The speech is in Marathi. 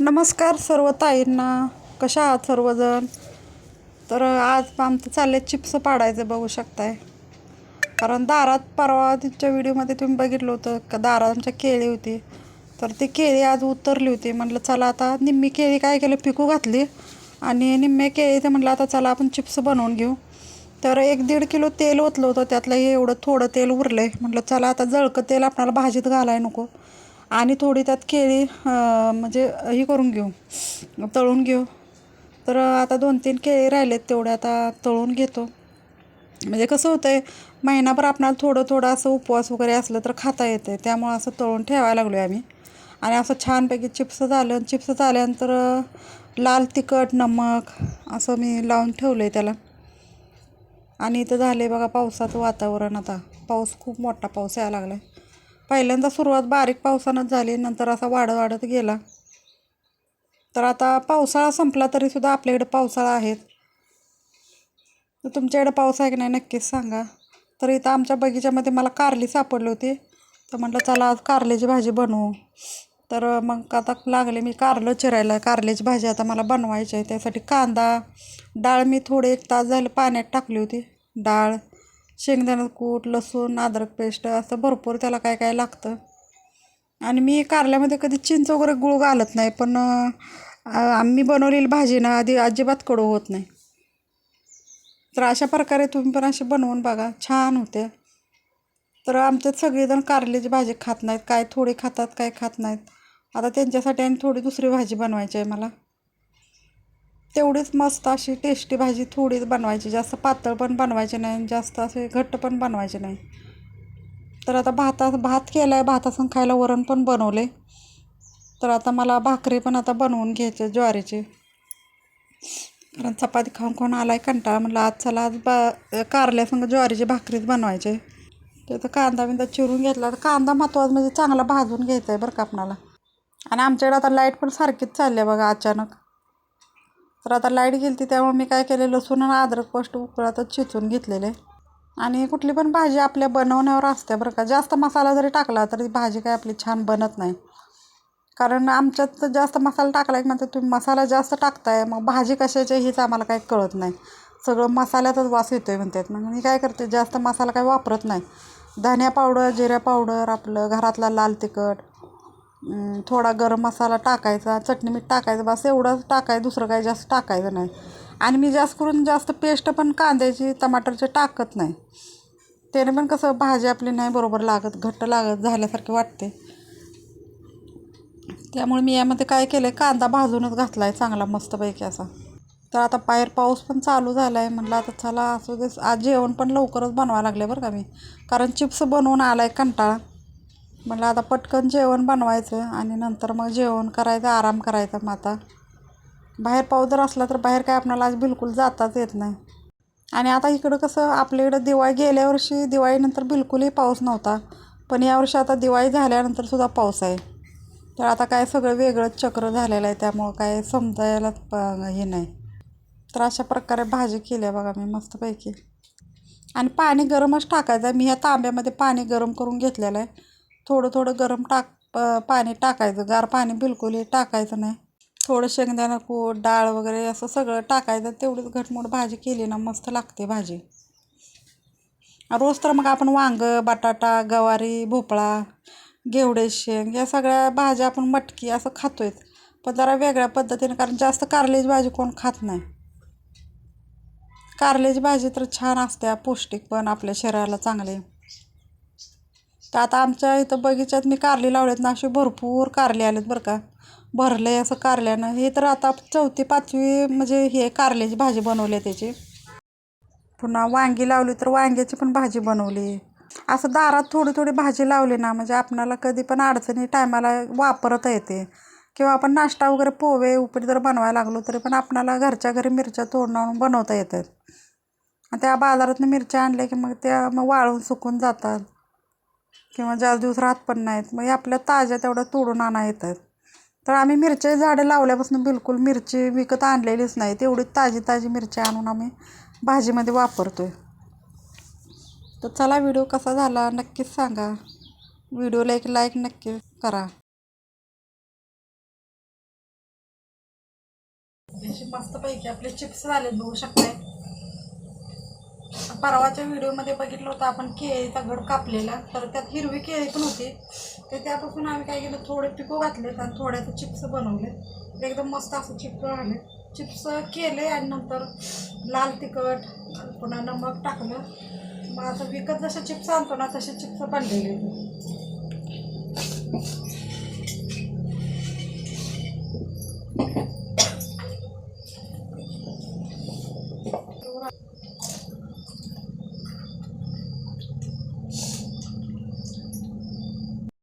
नमस्कार सर्व ताईंना. कशा आहात सर्वजण? तर आज आमचं चालले चिप्स पाडायचं बघू शकताय. कारण दारात परवा तिच्या व्हिडिओमध्ये तुम्ही बघितलं होतं का दारात आमच्या केळी होती. तर ती केळी आज उतरली होती. म्हटलं चला आता निम्मी केळी काय केलं पिकू घातली. आणि निम्मे केळी ते म्हटलं आता चला आपण चिप्स बनवून घेऊ. तर एक दीड किलो तेल ओतलं होतं. त्यातलं एवढं थोडं तेल उरलं आहे म्हटलं चला आता जळकं तेल आपणाला भाजीत घालाय नको. आणि थोडी त्यात केळी म्हणजे ही करून घेऊ तळून घेऊ. तर आता दोन तीन केळी राहिलेत तेवढे आता तळून घेतो. म्हणजे कसं होतं आहे महिनाभर आपणाला थोडं थोडं असं उपवास वगैरे असलं तर खाता येतं आहे त्यामुळं असं तळून ठेवायला लागलो आहे आम्ही. आणि असं छानपैकी चिप्स झालं चिप्स झाल्यानंतर लाल तिखट नमक असं मी लावून ठेवलं आहे त्याला. आणि इथं झाले बघा पावसाचं वातावरण आता. पाऊस खूप मोठा पाऊस यायला लागला आहे पहिल्यांदा सुरुवात बारीक पावसानंच झाली नंतर असा वाढत वाढत गेला. तर आता पावसाळा संपला तरीसुद्धा आपल्याकडे पावसाळा आहेत. तर तुमच्याकडे पाऊस आहे की नाही नक्कीच सांगा. तर इथं आमच्या बगीच्यामध्ये मला कारली सापडली होती. तर म्हटलं चला आज कारल्याची भाजी बनवू. तर मग आता लागले मी कारलं चिरायला. कारल्याची भाजी आता मला बनवायची आहे. त्यासाठी कांदा डाळ मी थोडे एक तास झालं पाण्यात टाकली होती. डाळ शेंगदाणा कूट लसूण अद्रक पेस्ट असं भरपूर त्याला काय काय लागतं. आणि मी कारल्यामध्ये कधी चिंच वगैरे गुळ घालत नाही पण आम्ही बनवलेली भाजी ना आधी अजिबात कडू होत नाही. तर अशा प्रकारे तुम्ही पण असे बनवून बघा छान होते. तर आमच्यात सगळेजण कारल्याची भाजी खात नाहीत काय थोडी खातात काय खात नाहीत. आता त्यांच्यासाठी आणि थोडी दुसरी भाजी बनवायची आहे मला. तेवढीच मस्त अशी टेस्टी भाजी थोडीच बनवायची. जास्त पातळ पण बनवायची नाही आणि जास्त असे घट्ट पण बनवायचे नाही. तर आता भाता भात केला आहे भातासंग खायला वरण पण बनवले. तर आता मला भाकरी पण आता बनवून घ्यायचे ज्वारीची. कारण चपाती खाऊन खाऊन आला आहे कंटाळा. म्हटलं आज चला आज बा कारल्यासंग ज्वारीची भाकरीच बनवायचे. तर कांदा बिंदा चिरून घेतला. तर कांदा महत्त्वाचा म्हणजे चांगला भाजून घ्यायचा आहे बरं का आपणाला. आणि आमच्याकडे आता लाइट पण सारखीच चालली आहे बघा अचानक. तर आता लाइट गेली ती त्यामुळे मी काय केले लसूण आणि अद्रक पेस्ट उकळातच चिचून घेतलेले. आणि कुठली पण भाजी आपल्या बनवण्यावर असते बरं का. जास्त मसाला जरी टाकला तरी भाजी काय आपली छान बनत नाही. कारण आमच्यात तर जास्त मसाला टाकला की म्हणते तुम्ही मसाला जास्त टाकताय मग भाजी कशाची हीच आम्हाला काही कळत नाही. सगळं मसाल्याचाच वास येतो आहे म्हणतात. मग मी काय करते जास्त मसाला काही वापरत नाही. धनिया पावडर जिऱ्या पावडर आपलं घरातला लाल तिखट थोडा गरम मसाला टाकायचा चटणी मीठ टाकायचं बस एवढंच टाकायचं दुसरं काही जास्त टाकायचं नाही. आणि मी जास्त करून जास्त पेस्ट पण कांद्याची टमाटरची टाकत नाही. त्याने पण कसं भाजी आपली नाही बरोबर लागत घट्ट लागत झाल्यासारखे वाटते. त्यामुळे मी यामध्ये काय केलं आहे कांदा भाजूनच घातला आहे चांगला मस्तपैकी असा. तर आता बाहेर पाऊस पण चालू झाला आहे म्हटलं आता चला असू दे आज जेवण पण लवकरच बनवायला लागले बरं का मी. कारण चिप्स बनवून आला आहे कंटाळा. म्हटलं आता पटकन जेवण बनवायचं आणि नंतर मग जेवण करायचं आराम करायचा मग आता. बाहेर पाऊस जर असला तर बाहेर काय आपल्याला आज बिलकुल जाताच येत नाही. आणि आता इकडं कसं आपल्या इकडं दिवाळी गेल्या वर्षी दिवाळीनंतर बिलकुलही पाऊस नव्हता. पण यावर्षी आता दिवाळी झाल्यानंतर सुद्धा पाऊस आहे. तर आता काय सगळं वेगळंच चक्र झालेलं आहे त्यामुळं काय समजायला प हे नाही. तर अशा प्रकारे भाजी केली आहे बघा मी मस्तपैकी. आणि पाणी गरमच टाकायचं आहे. मी ह्या तांब्यामध्ये पाणी गरम करून घेतलेलं आहे. थोडं थोडं गरम टाक पाणी टाकायचं. गार पाणी बिलकुलही टाकायचं नाही. थोडं शेंगदाणा कूट डाळ वगैरे असं सगळं टाकायचं. तेवढीच घटमूट भाजी केली ना मस्त लागते भाजी. रोज तर मग आपण वांगं बटाटा गवारी भोपळा घेवडे शेंग या सगळ्या भाज्या आपण मटकी असं खातोय पण जरा वेगळ्या पद्धतीने कारण जास्त कारल्याची भाजी कोण खात नाही. कारल्याची भाजी तर छान असते पौष्टिक पण आपल्या शरीराला चांगले. तर आता आमच्या इथं बगीच्यात मी कारली लावलेत ना अशी भरपूर कारले आलेत बरं का. भरले असं कारल्यानं. हे तर आता चौथी पाचवी म्हणजे हे कारल्याची भाजी बनवली आहे त्याची. पुन्हा वांगी लावली तर वांग्याची पण भाजी बनवली असं दारात थोडी थोडी भाजी लावली ना म्हणजे आपणाला कधी पण अडचणी टायमाला वापरता येते. किंवा आपण नाश्ता वगैरे पोहे उपरी जर बनवायला लागलो तरी पण आपणाला घरच्या घरी मिरच्या तोडून आणून बनवता येतात. आणि त्या बाजारातून मिरच्या आणल्या की मग त्या मग वाळून सुकून जातात. किंवा जास्त दिवस राहत पण नाहीत मग हे आपल्या ताज्या तेवढ्या तोडून आणा येतात. तर आम्ही मिरच्या झाडं लावल्यापासून बिलकुल मिरची विकत आणलेलीच नाही तेवढी ताजी ताजी मिरची आणून आम्ही भाजीमध्ये वापरतो आहे तर चला व्हिडिओ कसा झाला नक्कीच सांगा. व्हिडिओला एक लाईक नक्की करा. मस्तपैकी आपले चिप्स झाले बघू शकताय. परवाच्या व्हिडिओमध्ये बघितलं होतं आपण केळीचा घड कापलेला. तर त्यात हिरवी केळी पण होती. ते त्यापासून आम्ही काय केलं थोडे पिको घातलेत आणि थोड्याचं चिप्स बनवले एकदम मस्त असं चिप्स आले. चिप्स केले आणि नंतर लाल तिखट पुन्हा नमक टाकलं. मग आता विकत जसे चिप्स आणतो ना तसे चिप्स बनलेले.